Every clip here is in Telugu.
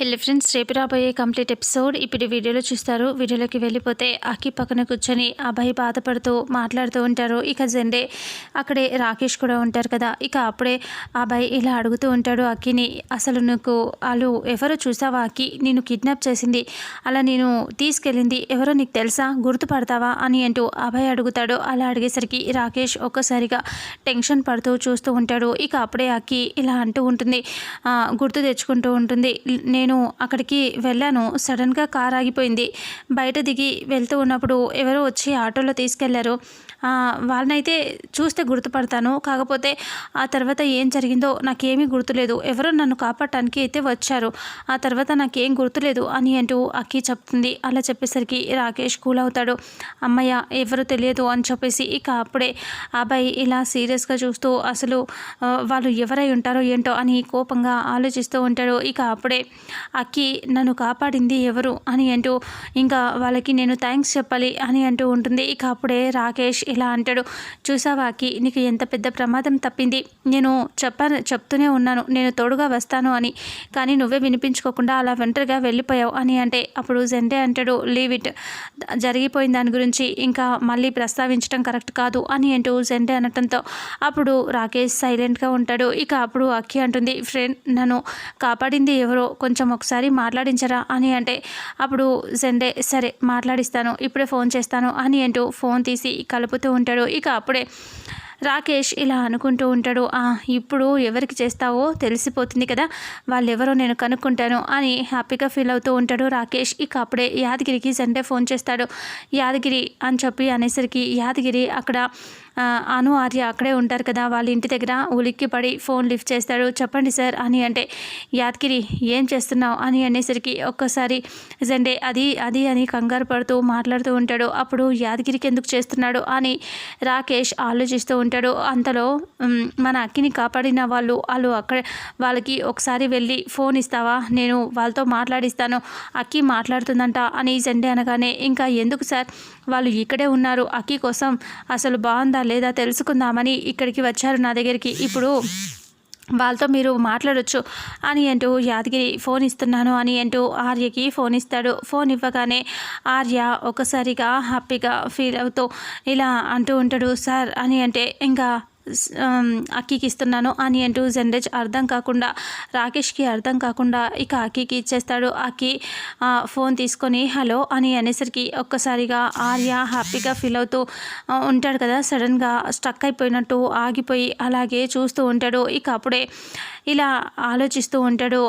హెల్లో ఫ్రెండ్స్ రేపు రాబోయే కంప్లీట్ ఎపిసోడ్ ఇప్పుడు వీడియోలో చూస్తారు. వీడియోలోకి వెళ్ళిపోతే అక్కి పక్కన కూర్చొని అబ్బాయి బాధపడుతూ మాట్లాడుతూ ఉంటారు. ఇక జెండే అక్కడే రాకేష్ కూడా ఉంటారు కదా. ఇక అప్పుడే అబ్బాయి ఇలా అడుగుతూ ఉంటాడు అక్కిని అసలు నీకు వాళ్ళు ఎవరో చూసావా అక్కి నేను కిడ్నాప్ చేసింది. అలా నేను తీసుకెళ్ళింది ఎవరో నీకు తెలుసా? గుర్తుపడతావా? అని అంటూ అబ్బాయి అడుగుతాడు. అలా అడిగేసరికి రాకేష్ ఒక్కసారిగా టెన్షన్ పడుతూ చూస్తూ ఉంటాడు. ఇక అప్పుడే అక్కి ఇలా అంటూ ఉంటుంది. గుర్తు తెచ్చుకుంటూ ఉంటుంది. నేను నేను అక్కడికి వెళ్ళాను. సడన్గా కార్ ఆగిపోయింది. బయట దిగి వెళ్తూ ఉన్నప్పుడు ఎవరో వచ్చి ఆటోలో తీసుకెళ్ళారు. వాళ్ళనైతే చూస్తే గుర్తుపడతాను. కాకపోతే ఆ తర్వాత ఏం జరిగిందో నాకేమీ గుర్తులేదు. ఎవరో నన్ను కాపాడటానికి అయితే వచ్చారు. ఆ తర్వాత నాకేం గుర్తులేదు అని అంటూ అక్కి చెప్తుంది. అలా చెప్పేసరికి రాకేష్ కూల్ అవుతాడు. అమ్మయ్య ఎవరు తెలియదు అని చెప్పేసి ఇక అప్పుడే ఆ అబ్బాయి ఇలా సీరియస్గా చూస్తూ అసలు వాళ్ళు ఎవరై ఉంటారో ఏంటో అని కోపంగా ఆలోచిస్తూ ఉంటాడు. ఇక అప్పుడే అక్కి నన్ను కాపాడింది ఎవరు? అని అంటూ ఇంకా వాళ్ళకి నేను థ్యాంక్స్ చెప్పాలి అని అంటూ ఉంటుంది. ఇక అప్పుడే రాకేష్ ఇలా అంటాడు. చూసావా అక్కి? నీకు ఎంత పెద్ద ప్రమాదం తప్పింది. నేను చెప్ప చెప్తూనే ఉన్నాను. నేను తోడుగా వస్తాను అని. కానీ నువ్వే వినిపించుకోకుండా అలా ఒంటరిగా వెళ్ళిపోయావు అని అంటే అప్పుడు జెండే అంటాడు. Leave it. జరిగిపోయిన దాని గురించి ఇంకా మళ్ళీ ప్రస్తావించడం కరెక్ట్ కాదు అని అంటూ జెండే అనటంతో అప్పుడు రాకేష్ సైలెంట్గా ఉంటాడు. ఇక అప్పుడు అక్కి అంటుంది ఫ్రెండ్ నన్ను కాపాడింది ఎవరో? కొంచెం ఒకసారి మాట్లాడించరా? అని అంటే అప్పుడు జెండే సరే మాట్లాడిస్తాను. ఇప్పుడే ఫోన్ చేస్తాను అని అంటూ ఫోన్ తీసి కలుపుతూ ఉంటాడు. ఇక అప్పుడే రాకేష్ ఇలా అనుకుంటూ ఉంటాడు ఇప్పుడు ఎవరికి చేస్తావో తెలిసిపోతుంది కదా వాళ్ళెవరో నేను కనుక్కుంటాను అని హ్యాపీగా ఫీల్ అవుతూ ఉంటాడు రాకేష్. ఇక అప్పుడే యాదగిరికి సండే ఫోన్ చేస్తాడు. యాదగిరి అని చెప్పి అనేసరికి యాదగిరి అక్కడ అను ఆర్య అక్కడే ఉంటారు కదా. వాళ్ళ ఇంటి దగ్గర ఉలిక్కి పడి ఫోన్ లిఫ్ట్ చేస్తాడు. చెప్పండి సార్ అని అంటే యాదగిరి ఏం చేస్తున్నావు? అని అనేసరికి ఒక్కసారి జెండే అది అది అని కంగారు పడుతూ మాట్లాడుతూ ఉంటాడు. అప్పుడు యాదగిరికి ఎందుకు చేస్తున్నాడు? అని రాకేష్ ఆలోచిస్తూ ఉంటాడు. అంతలో మన అక్కిని కాపాడిన వాళ్ళు వాళ్ళు అక్కడ వాళ్ళకి ఒకసారి వెళ్ళి ఫోన్ ఇస్తావా? నేను వాళ్ళతో మాట్లాడిస్తాను. అక్కి మాట్లాడుతుందంట అని జెండే అనగానే ఇంకా ఎందుకు సార్? వాళ్ళు ఇక్కడే ఉన్నారు. అక్కి కోసం అసలు బాగుందా లేదా తెలుసుకుందామని ఇక్కడికి వచ్చారు నా దగ్గరికి. ఇప్పుడు వాళ్ళతో మీరు మాట్లాడొచ్చు అని అంటూ యాదగిరి ఫోన్ ఇస్తున్నాను అని అంటూ ఆర్యకి ఫోన్ ఇస్తాడు. ఫోన్ ఇవ్వగానే ఆర్య ఒకసారిగా హ్యాపీగా ఫీల్ అవుతూ ఇలా అంటూ ఉంటాడు సార్ అని అంటే ఇంకా అక్కికి ఇస్తున్నాను అని అంటూ జనరేజ్ అర్థం కాకుండా రాకేష్కి అర్థం కాకుండా ఇక అక్కికి ఇచ్చేస్తాడు. అక్కి ఫోన్ తీసుకొని హలో అని అనేసరికి ఒక్కసారిగా ఆర్య హ్యాపీగా ఫీల్ అవుతూ ఉంటాడు కదా. సడన్గా స్టక్ అయిపోయినట్టు ఆగిపోయి అలాగే చూస్తూ ఉంటాడు. ఇక అప్పుడే ఇలా ఆలోచిస్తూ ఉంటాడు.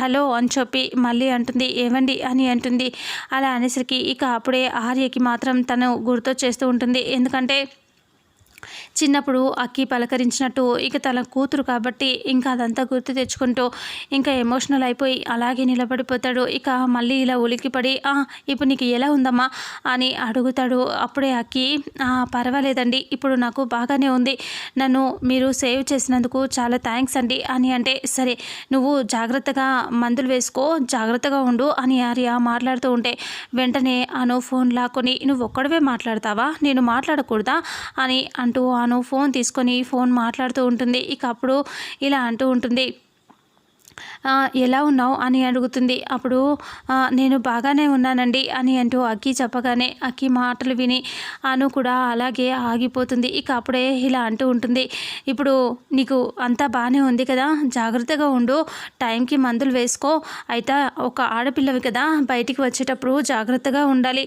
హలో అని చెప్పి మళ్ళీ అంటుంది. ఏమండి అని అంటుంది. అలా అనేసరికి ఇక అప్పుడే ఆర్యకి మాత్రం తను గుర్తొచ్చేస్తూ ఉంటుంది. ఎందుకంటే చిన్నప్పుడు అక్కి పలకరించినట్టు ఇక తన కూతురు కాబట్టి ఇంకా అదంతా గుర్తు తెచ్చుకుంటూ ఇంకా ఎమోషనల్ అయిపోయి అలాగే నిలబడిపోతాడు. ఇక మళ్ళీ ఇలా ఉలిక్కిపడి ఇప్పుడు నీకు ఎలా ఉందమ్మా? అని అడుగుతాడు. అప్పుడే అక్కి పర్వాలేదండి ఇప్పుడు నాకు బాగానే ఉంది. నన్ను మీరు సేవ్ చేసినందుకు చాలా థ్యాంక్స్ అండి. అని అంటే సరే నువ్వు జాగ్రత్తగా మందులు వేసుకో జాగ్రత్తగా ఉండు అని ఆర్య మాట్లాడుతూ ఉంటే వెంటనే అను ఫోన్ లాక్కొని నువ్వు ఒక్కడవే మాట్లాడతావా? నేను మాట్లాడకూడదా? అని అంటే అంటూ అను ఫోన్ తీసుకొని ఫోన్ మాట్లాడుతూ ఉంటుంది. ఇక అప్పుడు ఇలా అంటూ ఉంటుంది. ఎలా ఉన్నావు? అని అడుగుతుంది. అప్పుడు నేను బాగానే ఉన్నానండి అని అంటూ అక్కి చెప్పగానే అక్కి మాటలు విని అను కూడా అలాగే ఆగిపోతుంది. ఇక అప్పుడే ఇలా అంటూ ఉంటుంది. ఇప్పుడు నీకు అంతా బాగానే ఉంది కదా జాగ్రత్తగా ఉండు. టైంకి మందులు వేసుకో. అయితే ఒక ఆడపిల్లవి కదా బయటికి వచ్చేటప్పుడు జాగ్రత్తగా ఉండాలి.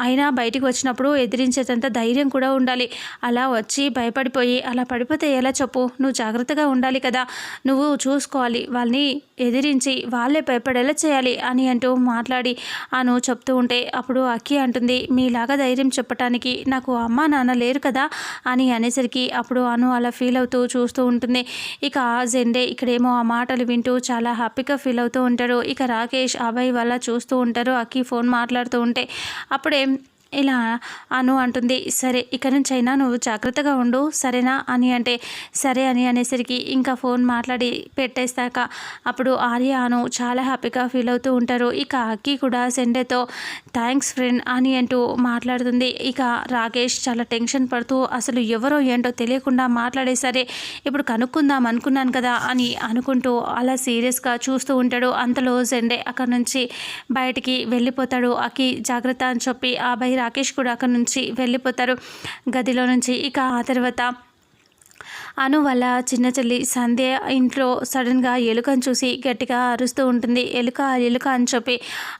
అయినా బయటికి వచ్చినప్పుడు ఎదిరించేటంత ధైర్యం కూడా ఉండాలి. అలా వచ్చి భయపడిపోయి అలా పడిపోతే ఎలా చెప్పు? నువ్వు జాగ్రత్తగా ఉండాలి కదా. నువ్వు చూసుకోవాలి. వాళ్ళని ఎదిరించి వాళ్ళే భయపడేలా చేయాలి అని అంటూ మాట్లాడి అను చెప్తూ ఉంటే అప్పుడు అక్కి అంటుంది మీలాగా ధైర్యం చెప్పటానికి నాకు అమ్మ నాన్న లేరు కదా? అని అనేసరికి అప్పుడు అను అలా ఫీల్ అవుతూ చూస్తూ ఉంటుంది. ఇక జెండే ఇక్కడేమో ఆ మాటలు వింటూ చాలా హ్యాపీగా ఫీల్ అవుతూ ఉంటాడు. ఇక రాకేష్ అభయ్ వల్ల చూస్తూ ఉంటారు. అక్కి ఫోన్ మాట్లాడుతూ ఉంటే అప్పుడే ఇలా అను అంటుంది. సరే ఇక నుంచి అయినా నువ్వు జాగ్రత్తగా ఉండు. సరేనా? అని అంటే సరే అని అనేసరికి ఇంకా ఫోన్ మాట్లాడి పెట్టేస్తాక అప్పుడు ఆర్య అను చాలా హ్యాపీగా ఫీల్ అవుతూ ఉంటారు. ఇక అక్కి కూడా సెండేతో థ్యాంక్స్ ఫ్రెండ్ అని అంటూ మాట్లాడుతుంది. ఇక రాకేష్ చాలా టెన్షన్ పడుతూ అసలు ఎవరో ఏంటో తెలియకుండా మాట్లాడేసరే ఇప్పుడు కనుక్కుందాం అనుకున్నాను కదా అని అనుకుంటూ అలా సీరియస్గా చూస్తూ ఉంటాడు. అంతలో సెండే అక్కడ నుంచి బయటికి వెళ్ళిపోతాడు. అక్కి జాగ్రత్త అని చెప్పి ఆ బై రాకేష్ కూడా అక్కడ నుంచి వెళ్ళిపోతారు. గదిలో నుంచి ఇక ఆ తర్వాత అను వల్ల చిన్న చెల్లి సంధ్య ఇంట్లో సడన్గా ఎలుకను చూసి గట్టిగా అరుస్తూ ఉంటుంది. ఎలుక ఎలుక అని చెప్పి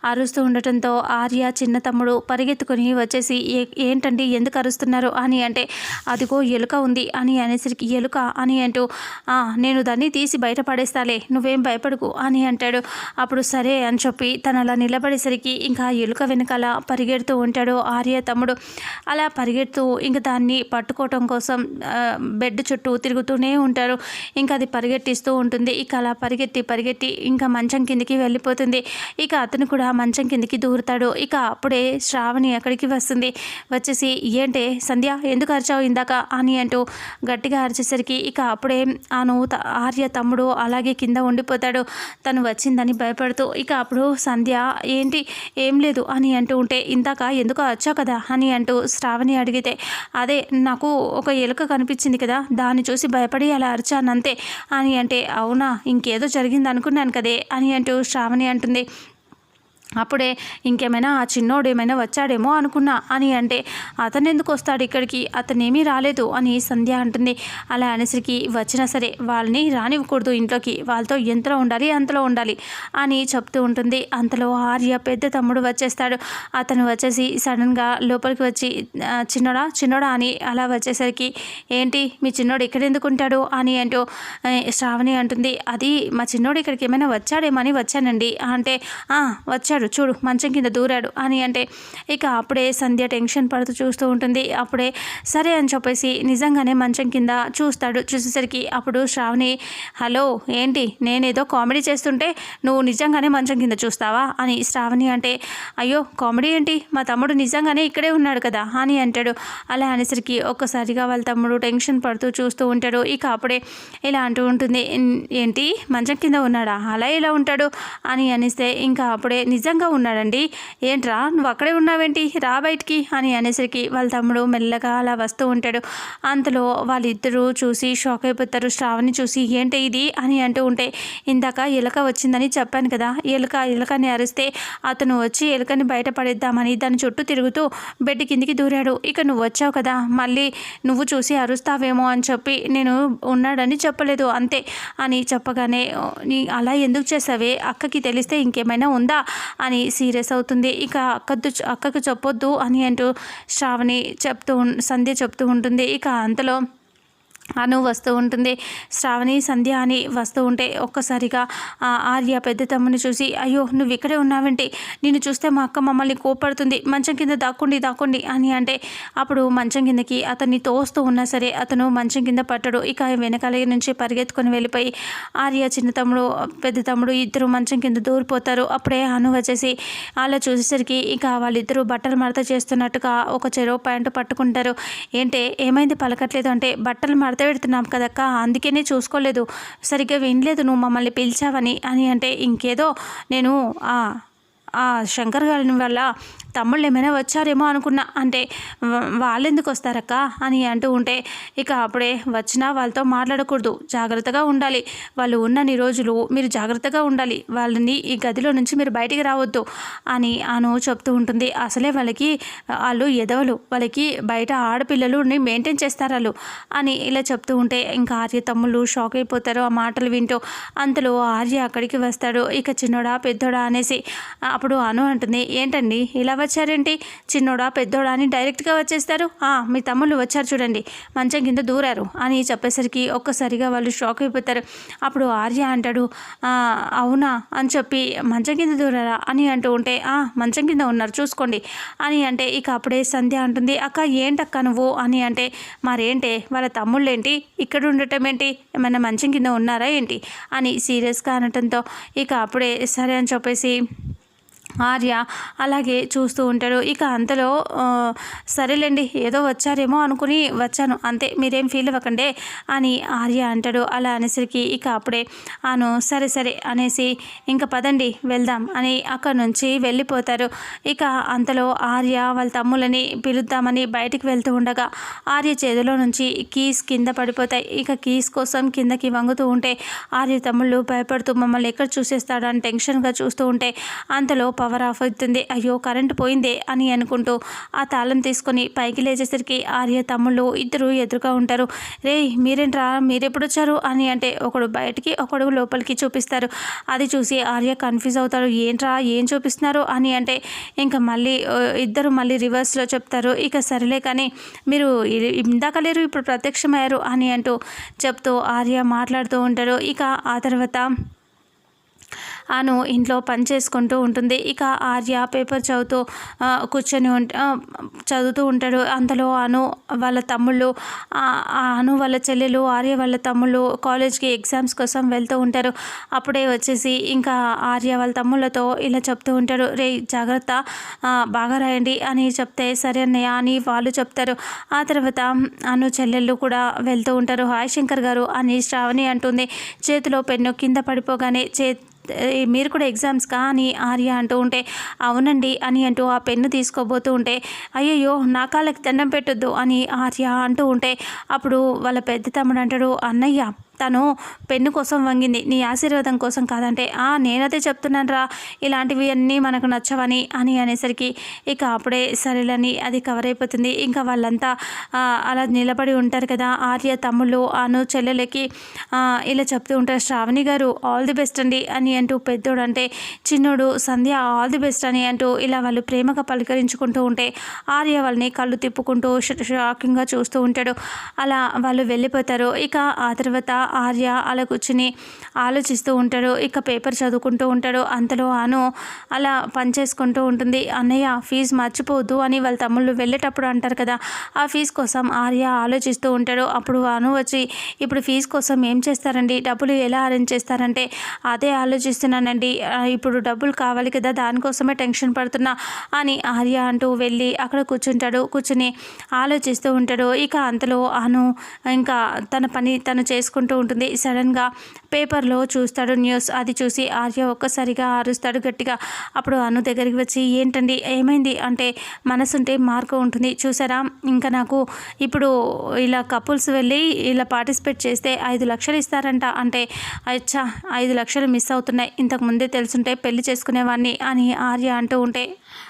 అరుస్తూ ఉండటంతో ఆర్య చిన్న తమ్ముడు పరిగెత్తుకొని వచ్చేసి "ఏ- ఏంటండి? ఎందుకు అరుస్తున్నారు అని అంటే అదిగో ఎలుక ఉంది అని అనేసరికి ఎలుక అని అంటూ నేను దాన్ని తీసి బయట పడేస్తాలే నువ్వేం భయపడకు అని అంటాడు. అప్పుడు సరే అని చెప్పి తను అలా నిలబడేసరికి ఇంకా ఎలుక వెనకాల పరిగెడుతూ ఉంటాడు ఆర్య తమ్ముడు. అలా పరిగెడుతూ ఇంకా దాన్ని పట్టుకోవటం కోసం బెడ్ చుట్టూ తిరుగుతూనే ఉంటారు. ఇంకా అది పరిగెట్టిస్తూ ఉంటుంది. ఇక అలా పరిగెత్తి పరిగెత్తి ఇంకా మంచం కిందికి వెళ్ళిపోతుంది. ఇక అతను కూడా మంచం కిందికి దూరుతాడు. ఇక అప్పుడే శ్రావణి అక్కడికి వస్తుంది. వచ్చేసి ఏంటే సంధ్య ఎందుకు అరిచావు ఇందాక? అని అంటూ గట్టిగా అరిచేసరికి ఇక అప్పుడే ఆను త- ఆర్య తమ్ముడు అలాగే కింద ఉండిపోతాడు. తను వచ్చిందని భయపడుతూ ఇక అప్పుడు సంధ్య ఏంటి? ఏం లేదు అని అంటూ ఉంటే ఇందాక ఎందుకు వచ్చావు కదా? అని అంటూ శ్రావణి అడిగితే అదే నాకు ఒక ఎలుక కనిపించింది కదా దాని చూసి భయపడి అలా అరిచాను అంతే. అని అంటే అవునా ఇంకేదో జరిగింది అనుకున్నాను కదే అని అంటూ శ్రావణి అంటుంది. అప్పుడే ఇంకేమైనా ఆ చిన్నోడు ఏమైనా వచ్చాడేమో అనుకున్నా. అని అంటే అతను ఎందుకు వస్తాడు ఇక్కడికి? అతనేమీ రాలేదు అని సంధ్య అంటుంది. అలా అనేసరికి వచ్చినా సరే వాళ్ళని రానివ్వకూడదు ఇంట్లోకి. వాళ్ళతో ఎంతలో ఉండాలి అంతలో ఉండాలి అని చెప్తూ ఉంటుంది. అంతలో ఆర్య పెద్ద తమ్ముడు వచ్చేస్తాడు. అతను వచ్చేసి సడన్గా లోపలికి వచ్చి చిన్నోడా చిన్నోడా అని అలా వచ్చేసరికి ఏంటి మీ చిన్నోడు ఇక్కడ ఎందుకు ఉంటాడు? అని అంటూ శ్రావణి అంటుంది. అది మా చిన్నోడు ఇక్కడికి ఏమైనా వచ్చాడేమని వచ్చానండి. అంటే వచ్చాడు. వచ్చాడు చూడు మంచం కింద దూరాడు అని అంటే ఇక అప్పుడే సంధ్య టెన్షన్ పడుతూ చూస్తూ ఉంటుంది. అప్పుడే సరే అని చెప్పేసి నిజంగానే మంచం కింద చూస్తాడు. చూసేసరికి అప్పుడు శ్రావణి హలో ఏంటి? నేనేదో కామెడీ చేస్తుంటే నువ్వు నిజంగానే మంచం కింద చూస్తావా? అని శ్రావణి అంటే అయ్యో కామెడీ ఏంటి? మా తమ్ముడు నిజంగానే ఇక్కడే ఉన్నాడు కదా అని అంటాడు. అలా అనేసరికి ఒక్కసారిగా వాళ్ళ తమ్ముడు టెన్షన్ పడుతూ చూస్తూ ఉంటాడు. ఇక అప్పుడే ఇలా అంటూ ఉంటుంది ఏంటి? మంచం కింద ఉన్నాడా? అలా ఇలా ఉంటాడు? అని అనిస్తే ఇంకా అప్పుడే నిజంగా ఉన్నాడండి. ఏంట్రా నువ్వు అక్కడే ఉన్నావేంటి? రా బయటికి అని అనేసరికి వాళ్ళ తమ్ముడు మెల్లగా అలా వస్తూ ఉంటాడు. అంతలో వాళ్ళిద్దరూ చూసి షాక్ అయిపోతారు. శ్రావణి చూసి ఏంటి ఇది? అని అంటూ ఉంటే ఇందాక ఎలుక వచ్చిందని చెప్పాను కదా. ఎలుక ఎలుకని అరిస్తే అతను వచ్చి ఎలుకని బయట పడేద్దామని దాని చుట్టూ తిరుగుతూ బెడ్ కిందికి దూరాడు. ఇక నువ్వు వచ్చావు కదా. మళ్ళీ నువ్వు చూసి అరుస్తావేమో అని చెప్పి నేను ఉన్నాడని చెప్పలేదు. అంతే అని చెప్పగానే నీ అలా ఎందుకు చేసావే? అక్కకి తెలిస్తే ఇంకేమైనా ఉందా? అని సీరియస్ అవుతుంది. ఇక అక్కదు అక్కకు చెప్పొద్దు అని అంటూ శ్రావణి చెప్తూ సంధ్య చెప్తూ ఉంటుంది. ఇక అంతలో అను వస్తూ ఉంటుంది. శ్రావణి సంధ్య అని వస్తూ ఉంటే ఒక్కసారిగా ఆర్య పెద్ద తమ్ముని చూసి అయ్యో నువ్వు ఇక్కడే ఉన్నావేంటి? నిన్ను చూస్తే మా అక్క మమ్మల్ని కోపడుతుంది మంచం కింద దాక్కుండి దాక్కుండి అని అంటే అప్పుడు మంచం కిందకి అతన్ని తోస్తూ ఉన్నా సరే అతను మంచం కింద పట్టడు ఇక వెనకాల నుంచి పరిగెత్తుకొని వెళ్ళిపోయి ఆర్య చిన్న తమ్ముడు పెద్ద తమ్ముడు ఇద్దరు మంచం కింద దూరిపోతారు. అప్పుడే అను వచ్చేసి అలా చూసేసరికి ఇక వాళ్ళిద్దరూ బట్టలు మడత చేస్తున్నట్టుగా ఒక చెరో ప్యాంటు పట్టుకుంటారు. ఏంటే ఏమైంది పలకట్లేదు అంటే బట్టలు మడత పెడుతున్నాం కదక్క. అందుకనే చూసుకోలేదు. సరిగ్గా వినలేదు. నువ్వు మమ్మల్ని పిలిచావని. అని అంటే ఇంకేదో నేను ఆ శంకర్ గారి వల్ల తమ్ముళ్ళు ఏమైనా వచ్చారేమో అనుకున్నా. అంటే వాళ్ళెందుకు వస్తారక్క? అని అంటూ ఉంటే ఇక అప్పుడే వచ్చినా వాళ్ళతో మాట్లాడకూడదు. జాగ్రత్తగా ఉండాలి. వాళ్ళు ఉన్నన్ని రోజులు మీరు జాగ్రత్తగా ఉండాలి. వాళ్ళని ఈ గదిలో నుంచి మీరు బయటికి రావద్దు అని అను చెప్తూ ఉంటుంది. అసలే వాళ్ళకి వాళ్ళు ఎదవలు. వాళ్ళకి బయట ఆడపిల్లలుని మెయింటైన్ చేస్తారు వాళ్ళు అని ఇలా చెప్తూ ఉంటే ఇంకా ఆర్య తమ్ముళ్ళు షాక్ అయిపోతారు. ఆ మాటలు వింటూ అంతలో ఆర్య అక్కడికి వస్తాడు. ఇక చిన్నోడా పెద్దోడా అనేసి అప్పుడు అను అంటుంది. ఏంటండి? ఇలా వచ్చారేంటి చిన్నోడా పెద్దోడా అని డైరెక్ట్గా వచ్చేస్తారు. మీ తమ్ముళ్ళు వచ్చారు చూడండి. మంచం కింద దూరారు అని చెప్పేసరికి ఒక్కసారిగా వాళ్ళు షాక్ అయిపోతారు. అప్పుడు ఆర్య అంటాడు అవునా? అని చెప్పి మంచం కింద దూరారా? అని అంటూ ఉంటే "ఆ, మంచం కింద ఉన్నారు చూసుకోండి. అని అంటే ఇక అప్పుడే సంధ్య అంటుంది అక్క ఏంటక్క నువ్వు? అని అంటే మరేంటే వాళ్ళ తమ్ముళ్ళు ఏంటి ఇక్కడ ఉండటం ఏంటి? ఏమైనా మంచం కింద ఉన్నారా ఏంటి? అని సీరియస్గా అనటంతో ఇక అప్పుడే సరే అని చెప్పేసి ఆర్య అలాగే చూస్తూ ఉంటాడు. ఇక అంతలో సరేలేండి ఏదో వచ్చారేమో అనుకుని వచ్చాను. అంతే మీరేం ఫీల్ అవ్వకండి అని ఆర్య అంటాడు. అలా అనేసరికి ఇక అప్పుడే ఆను సరే సరే అనేసి ఇంక పదండి వెళ్దాం అని అక్కడి నుంచి వెళ్ళిపోతారు. ఇక అంతలో ఆర్య వాళ్ళ తమ్ములని పిలుద్దామని బయటికి వెళ్తూ ఉండగా ఆర్య చేతిలో నుంచి కీస్ కింద పడిపోతాయి. ఇక కీస్ కోసం కిందకి వంగుతూ ఉంటే ఆర్య తమ్ముళ్ళు భయపడుతూ మమ్మల్ని ఎక్కడ చూసేస్తాడు అని టెన్షన్గా చూస్తూ ఉంటే అంతలో పవర్ ఆఫ్ అవుతుంది. అయ్యో కరెంట్ పోయిందే అని అనుకుంటూ ఆ తాళం తీసుకొని పైకి లేచేసరికి ఆర్య తమ్ముళ్ళు ఇద్దరు ఎదురుగా ఉంటారు. రే మీరేంట్రా? మీరెప్పుడు వచ్చారు అని అంటే ఒకడు బయటికి ఒకడు లోపలికి చూపిస్తారు. అది చూసి ఆర్య కన్ఫ్యూజ్ అవుతారు ఏంట్రా? ఏం చూపిస్తున్నారు? అని అంటే ఇంకా మళ్ళీ ఇద్దరు మళ్ళీ రివర్స్లో చెప్తారు. ఇక సరేలే కానీ మీరు ఇందాక లేరు ఇప్పుడు ప్రత్యక్షమయ్యారు అని అంటూ చెప్తూ ఆర్య మాట్లాడుతూ ఉంటారు ఇక ఆ తర్వాత అను ఇంట్లో పని చేసుకుంటూ ఉంటుంది. ఇక ఆర్య పేపర్ చదువుతూ కూర్చొని ఉంట చదువుతూ ఉంటాడు. అంతలో అను వాళ్ళ తమ్ముళ్ళు అను వాళ్ళ చెల్లెలు ఆర్య వాళ్ళ తమ్ముళ్ళు కాలేజ్కి ఎగ్జామ్స్ కోసం వెళ్తూ ఉంటారు. అప్పుడే వచ్చేసి ఇంకా ఆర్య వాళ్ళ తమ్ముళ్ళతో ఇలా చెప్తూ ఉంటాడు. రే జాగ్రత్త బాగా రాయండి అని చెప్తే సరే అన్నయ్య అని వాళ్ళు చెప్తారు. ఆ తర్వాత అను చెల్లెళ్ళు కూడా వెళ్తూ ఉంటారు. హాయ్ శంకర్ గారు అని శ్రావణి అంటుంది. చేతిలో పెన్ను కింద పడిపోగానే చే మీరు కూడా ఎగ్జామ్స్కా అని ఆర్య అంటూ ఉంటే అవునండి అని అంటూ ఆ పెన్ను తీసుకోబోతూ ఉంటే అయ్యయ్యో నా కాళ్ళకి దండం పెట్టొద్దు అని ఆర్య అంటూ ఉంటే అప్పుడు వాళ్ళ పెద్ద తమ్ముడు అంటాడు అన్నయ్య తను పెన్ను కోసం వంగింది. నీ ఆశీర్వాదం కోసం కాదంటే ఆ నేనైతే చెప్తున్నాను రా ఇలాంటివి అన్నీ మనకు నచ్చవని అని అనేసరికి ఇక అప్పుడే సరేలని అది కవర్ అయిపోతుంది. ఇంకా వాళ్ళంతా అలా నిలబడి ఉంటారు కదా. ఆర్య తమ్ముళ్ళు అను చెల్లెలకి ఇలా చెప్తూ ఉంటారు. శ్రావణి గారు ఆల్ ది బెస్ట్ అండి అని అంటూ పెద్దోడు అంటే చిన్నోడు సంధ్య ఆల్ ది బెస్ట్ అని అంటూ ఇలా వాళ్ళు ప్రేమగా పలకరించుకుంటూ ఉంటే ఆర్య వాళ్ళని కళ్ళు తిప్పుకుంటూ షాకింగ్గా చూస్తూ ఉంటాడు. అలా వాళ్ళు వెళ్ళిపోతారు. ఇక ఆ తర్వాత ఆర్య అలా కూర్చుని ఆలోచిస్తూ ఉంటాడు. ఇక పేపర్ చదువుకుంటూ ఉంటాడు. అంతలో అను అలా పని చేసుకుంటూ ఉంటుంది. అన్నయ్య ఫీజు మర్చిపోవద్దు అని వాళ్ళ తమ్ముళ్ళు వెళ్ళేటప్పుడు అంటారు కదా ఆ ఫీజు కోసం ఆర్య ఆలోచిస్తూ ఉంటాడు. అప్పుడు అను వచ్చి ఇప్పుడు ఫీజు కోసం ఏం చేస్తారండి? డబ్బులు ఎలా అరేంజ్ చేస్తారంటే అదే ఆలోచిస్తున్నానండి. ఇప్పుడు డబ్బులు కావాలి కదా దానికోసమే టెన్షన్ పడుతున్నా అని ఆర్య అంటూ వెళ్ళి అక్కడ కూర్చుంటాడు. కూర్చుని ఆలోచిస్తూ ఉంటాడు. ఇక అంతలో అను ఇంకా తన పని తను చేసుకుంటూ ఉంటుంది. సడన్గా పేపర్లో చూస్తాడు న్యూస్. అది చూసి ఆర్య ఒక్కసారిగా ఆరుస్తాడు గట్టిగా. అప్పుడు అను దగ్గరికి వచ్చి ఏంటండి? ఏమైంది? అంటే మనసుంటే మార్కు ఉంటుంది. చూసారా? ఇంకా నాకు ఇప్పుడు ఇలా కపుల్స్ వెళ్ళి ఇలా పార్టిసిపేట్ చేస్తే ఐదు లక్షలు ఇస్తారంట. అంటే అచ్చా ఐదు లక్షలు మిస్ అవుతున్నాయి. ఇంతకు ముందే తెలుసుంటే పెళ్ళి చేసుకునేవాడిని అని ఆర్య అంటూ ఉంటే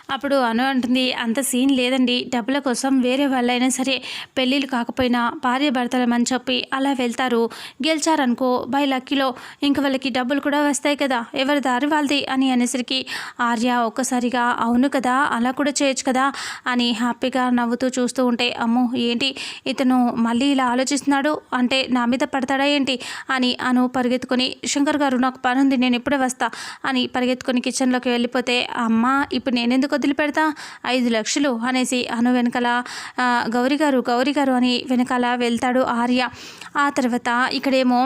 అప్పుడు అను అంటుంది అంత సీన్ లేదండి. డబ్బుల కోసం వేరే వాళ్ళైనా సరే పెళ్ళిళ్ళు కాకపోయినా భార్య భర్తలమని చెప్పి అలా వెళ్తారు. గెలిచారనుకో బై లక్కీలో ఇంక వాళ్ళకి డబ్బులు కూడా వస్తాయి కదా. ఎవరి దారి వాళ్ళది? అని అనేసరికి ఆర్య ఒక్కసారిగా అవును కదా అలా కూడా చేయొచ్చు కదా అని హ్యాపీగా నవ్వుతూ చూస్తూ ఉంటే అమ్మో ఏంటి ఇతను మళ్ళీ ఇలా ఆలోచిస్తున్నాడు? అంటే నా మీద పడతాడా ఏంటి? అని అను పరిగెత్తుకొని శంకర్ గారు నాకు పని ఉంది నేను ఇప్పుడే వస్తా అని పరిగెత్తుకొని కిచెన్లోకి వెళ్ళిపోతే అమ్మ ఇప్పుడు నేనెందుకు వదిలిపెడతా? ఐదు లక్షలు అనేసి అను వెనకాల ఆ, గౌరీ గారు గౌరీ గారు అని వెనకాల వెళ్తాడు ఆర్య. ఆ తర్వాత ఇక్కడేమో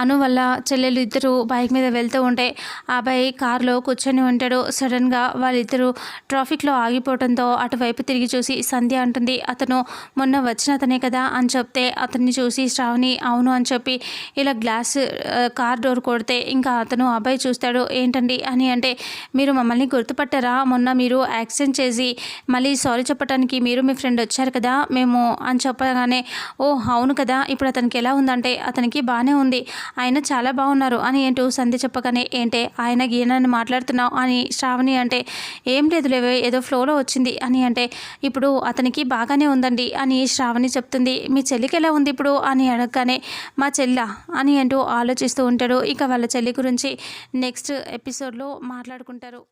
అను వల్ల చెల్లెలు ఇద్దరు బైక్ మీద వెళ్తూ ఉంటే ఆ అబ్బాయి కారులో కూర్చొని ఉంటాడు. సడన్గా వాళ్ళిద్దరూ ట్రాఫిక్లో ఆగిపోవడంతో అటువైపు తిరిగి చూసి సంధ్య అంటుంది అతను మొన్న వచ్చిన అతనే కదా అని చెప్తే అతన్ని చూసి శ్రావణి అవును అని చెప్పి ఇలా గ్లాస్ కార్ డోర్ కొడితే ఇంకా అతను ఆ అబ్బాయి చూస్తాడు. ఏంటండి? అని అంటే మీరు మమ్మల్ని గుర్తుపట్టారా? మొన్న మీరు యాక్సిడెంట్ చేసి మళ్ళీ సారీ చెప్పడానికి మీరు మీ ఫ్రెండ్ వచ్చారు కదా మేము అని చెప్పగానే ఓ అవును కదా ఇప్పుడు అతనికి ఎలా ఉందంటే అతనికి బాగానే ఉంది. ఆయన చాలా బాగున్నారు. అని ఏంటో సంధి చెప్పగానే ఏంటే ఆయన గీనని మాట్లాడుతున్నావు? అని శ్రావణి అంటే ఏం లేదు లేవే ఏదో ఫ్లోలో వచ్చింది. అని అంటే ఇప్పుడు అతనికి బాగానే ఉందండి. అని శ్రావణి చెప్తుంది. మీ చెల్లికి ఎలా ఉంది ఇప్పుడు? అని అడగగానే మా చెల్ల. అని అంటూ ఆలోచిస్తూ ఉంటాడు. ఇక వాళ్ళ చెల్లి గురించి నెక్స్ట్ ఎపిసోడ్లో మాట్లాడుకుంటారు.